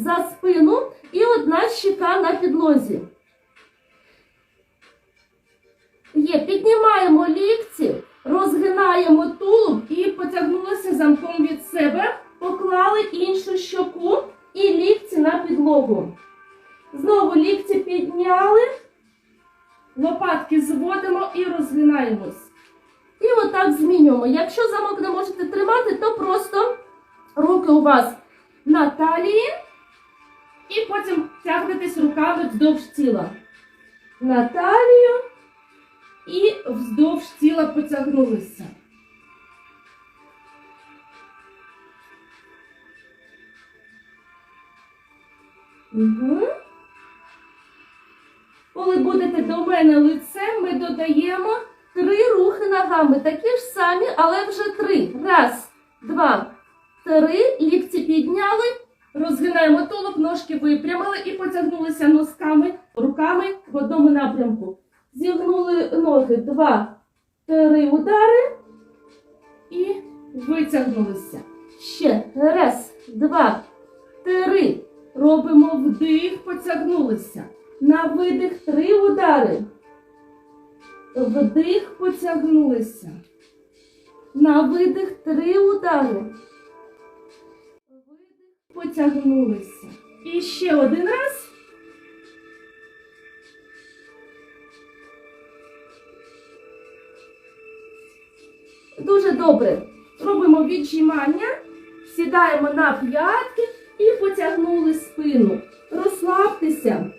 за спину і одна щека на підлозі. Є, піднімаємо лікті, розгинаємо тулуб і потягнулися замком від себе, поклали іншу щоку і лікті на підлогу. Знову лікті підняли, лопатки зводимо і розгинаємось. І отак змінюємо. Якщо замок не можете тримати, то просто руки у вас на талії і потім тягнетесь руками вздовж тіла. На талію і вздовж тіла потягнулися. Угу. Коли будете до мене лицем, ми додаємо три рухи ногами. Такі ж самі, але вже три. Раз, два, три. Лікті підняли. Розгинаємо тулуб, ножки випрямили і потягнулися носками, руками в одному напрямку. Зігнули ноги. Два, три удари. І витягнулися. Ще раз, два, три. Робимо вдих, потягнулися. На видих три удари. Вдих, потягнулися. На видих три удари. Потягнулися. І ще один раз. Дуже добре. Робимо віджимання, сідаємо на п'ятки і потягнули спину. Розслабтеся.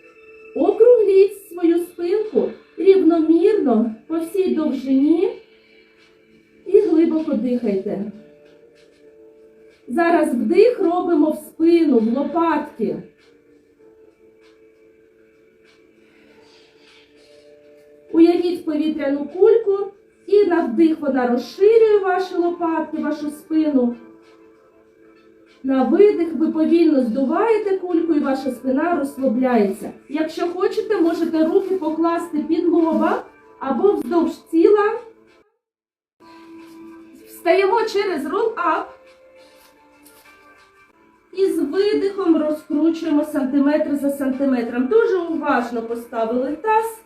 Округліть свою спинку рівномірно по всій довжині і глибоко дихайте. Зараз вдих робимо в спину, в лопатки. Уявіть повітряну кульку і на вдих вона розширює ваші лопатки, вашу спину. На видих ви повільно здуваєте кульку і ваша спина розслабляється. Якщо хочете, можете руки покласти під лоба або вздовж тіла. Встаємо через рол-ап. І з видихом розкручуємо сантиметр за сантиметром. Дуже уважно поставили таз,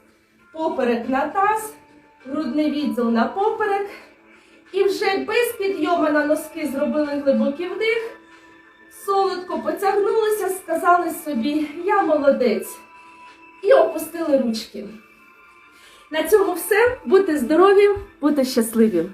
поперек на таз, грудний відділ на поперек. І вже без підйому на носки зробили глибокий вдих. Солодко потягнулися, сказали собі, я молодець. І опустили ручки. На цьому все. Будьте здорові, будьте щасливі.